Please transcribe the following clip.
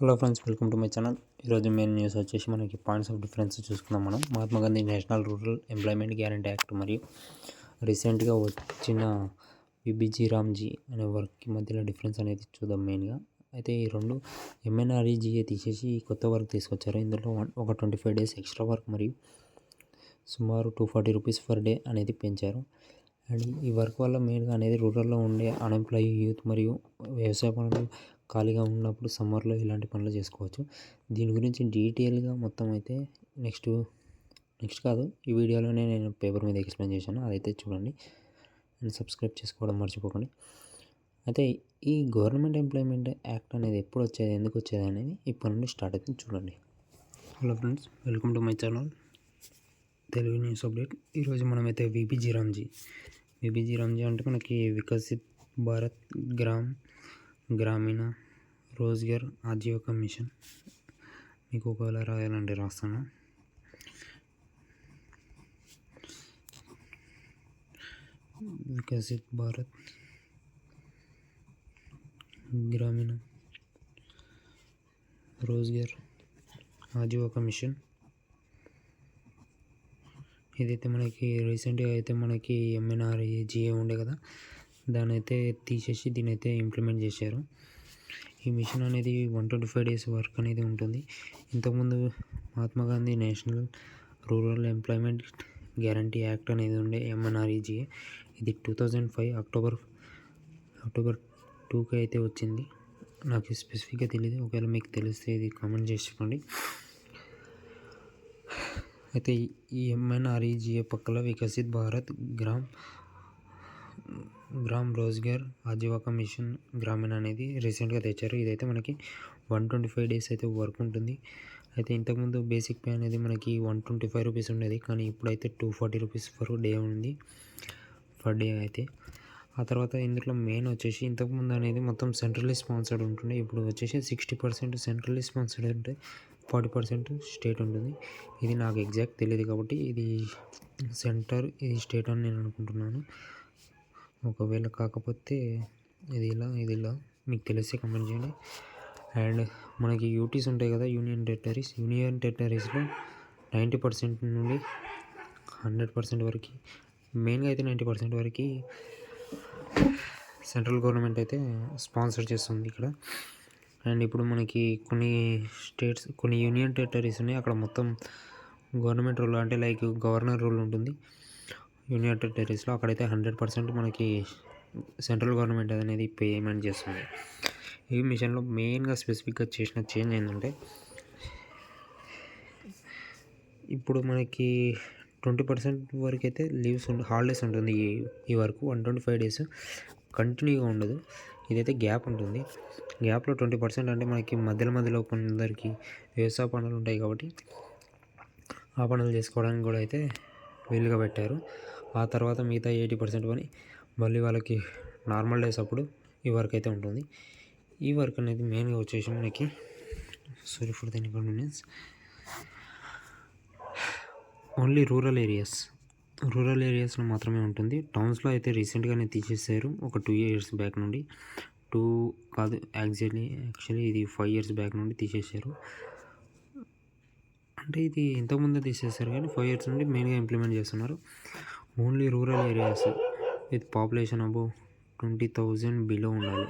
Hello friends welcome to my channel. ఈరోజు main news వచ్చేసి మనకి పాయింట్స్ ఆఫ్ డిఫరెన్స్ చూసుకుందాం మనం. Mahatma Gandhi national rural employment guarantee act మరియు రీసెంట్గా వచ్చిన విబిజీ రామ్జీ అనే వర్క్కి మధ్యలో డిఫరెన్స్ అనేది చూద్దాం మెయిన్గా అయితే ఈ రెండు ఎంఎన్ఆర్ఈజీఏ తీసేసి కొత్త వర్క్ తీసుకొచ్చారు. ఇందులో ఒక twenty five days extra work మరియు సుమారు two forty rupees per day అనేది పెంచారు. అండ్ ఈ వర్క్ వల్ల మెయిన్గా అనేది రూరల్లో ఉండే అన్ఎంప్లాయీ యూత్ మరియు వ్యవసాయ పనులు ఖాళీగా ఉన్నప్పుడు సమ్మర్లో ఇలాంటి పనులు చేసుకోవచ్చు. దీని గురించి డీటెయిల్గా మొత్తం అయితే నెక్స్ట్ నెక్స్ట్ కాదు ఈ వీడియోలోనే నేను పేపర్ మీద ఎక్స్ప్లెయిన్ చేశాను. అదైతే చూడండి. అండ్ సబ్స్క్రైబ్ చేసుకోవడం మర్చిపోకండి. అయితే ఈ గవర్నమెంట్ ఎంప్లాయ్మెంట్ యాక్ట్ అనేది ఎప్పుడు వచ్చేది ఎందుకు వచ్చేది అనేది ఇప్పటి నుండి స్టార్ట్ అవుతుంది చూడండి. Hello friends welcome to my channel. Telugu news update. ఈరోజు మనమైతే విబిజీ రామ్జీ విబిజీ రామ్జీ అంటే మనకి వికసిత్ భారత్ గ్రామ్ గ్రామీణ రోజ్గర్ ఆజీవిక మిషన్. మీకు ఒకవేళ రాయాలంటే రాస్తాను. వికసిత్ భారత్. గ్రామీణ రోజ్గర్ ఆజీవిక మిషన్. ఇదైతే మనకి రీసెంట్గా అయితే మనకి ఎంఎన్ఆర్ఏ జిఏ ఉండే కదా. దాని అయితే తీసేసి దీని అయితే ఇంప్లిమెంట్ చేశారు. ఈ మిషన్ అనేది one twenty five days work అనేది ఉంటుంది. ఇంతకుముందు Mahatma Gandhi national rural employment guarantee act అనేది ఉండే ఎంఎన్ఆర్ఈజిఏ ఇది two thousand five October October టూకి అయితే వచ్చింది. నాకు స్పెసిఫిక్గా తెలియదు ఒకవేళ మీకు తెలిస్తే ఇది కామెంట్ చేసుకోండి. అయితే ఈ ఎంఎన్ఆర్ఈజీఏ పక్కల వికసిత్ భారత్ గ్రామ్ గ్రామ్ రోజ్గార్ ఆజీవిక మిషన్ గ్రామీణ అనేది రీసెంట్గా తెచ్చారు. ఇదైతే మనకి వన్ ట్వంటీ ఫైవ్ డేస్ అయితే వర్క్ ఉంటుంది. అయితే ఇంతకుముందు బేసిక్ పే అనేది మనకి వన్ ట్వంటీ ఫైవ్ రూపీస్ ఉండేది. కానీ ఇప్పుడైతే two forty rupees per day ఉంది. ఫర్ డే అయితే. ఆ తర్వాత ఇందులో మెయిన్ వచ్చేసి ఇంతకుముందు అనేది మొత్తం సెంట్రల్లీ స్పాన్సర్డ్ ఉంటుండే. ఇప్పుడు వచ్చేసి సిక్స్టీ పర్సెంట్ సెంట్రల్లీ స్పాన్సర్డ్ ఉంటే ఫార్టీ పర్సెంట్ స్టేట్ ఉంటుంది. ఇది నాకు ఎగ్జాక్ట్ తెలియదు కాబట్టి ఇది సెంటర్ ఇది స్టేట్ అని నేను అనుకుంటున్నాను. ఒకవేళ కాకపోతే ఇది ఇలా ఇది ఇలా. మీకు తెలిస్తే కమెంట్ చేయండి. అండ్ మనకి యూటీస్ ఉంటాయి కదా యూనియన్ టెరిటరీస్ యూనియన్ టెరిటరీస్లో నైంటీ పర్సెంట్ నుండి హండ్రెడ్ పర్సెంట్ వరకు మెయిన్గా అయితే నైంటీ పర్సెంట్ వరకు సెంట్రల్ గవర్నమెంట్ అయితే స్పాన్సర్ చేస్తుంది ఇక్కడ. అండ్ ఇప్పుడు మనకి కొన్ని స్టేట్స్ కొన్ని యూనియన్ టెరిటరీస్ ఉన్నాయి. అక్కడ మొత్తం గవర్నమెంట్ రూల్ అంటే లైక్ గవర్నర్ రూల్ ఉంటుంది. యునైటెడ్ టెరిటరీస్లో అక్కడైతే హండ్రెడ్ పర్సెంట్ మనకి సెంట్రల్ గవర్నమెంట్ అనేది పేమెంట్ చేస్తుంది. ఈ మిషన్లో మెయిన్గా స్పెసిఫిక్గా చేసిన చేంజ్ ఏంటంటే ఇప్పుడు మనకి ట్వంటీ పర్సెంట్ వరకు అయితే లీవ్స్ హాలిడేస్ ఉంటుంది ఈ వరకు వన్ ట్వంటీ ఫైవ్ డేస్ కంటిన్యూగా ఉండదు. ఇదైతే గ్యాప్ ఉంటుంది. గ్యాప్లో ట్వంటీ పర్సెంట్ అంటే మనకి మధ్యలో మధ్యలో కొందరికి వ్యవసాయ పనులు ఉంటాయి కాబట్టి ఆ పనులు చేసుకోవడానికి కూడా అయితే వీలుగా పెట్టారు. ఆ తర్వాత మిగతా ఎయిటీ పర్సెంట్ పని మళ్ళీ వాళ్ళకి నార్మల్ డేస్ అప్పుడు ఈ వర్క్ అయితే ఉంటుంది. ఈ వర్క్ అనేది మెయిన్గా వచ్చేసి మనకి sorry for the inconvenience only rural areas rural ఏరియాస్లో మాత్రమే ఉంటుంది. టౌన్స్లో అయితే రీసెంట్గానే తీసేసారు ఒక టూ ఇయర్స్ బ్యాక్ నుండి. టూ కాదు యాక్చువల్లీ యాక్చువల్లీ ఇది ఫైవ్ ఇయర్స్ బ్యాక్ నుండి తీసేసారు అంటే ఇది ఇంతకుముందే తీసేసారు కానీ ఫైవ్ ఇయర్స్ నుండి మెయిన్గా ఇంప్లిమెంట్ చేస్తున్నారు. Only rural areas with population above twenty thousand below ఉండాలి.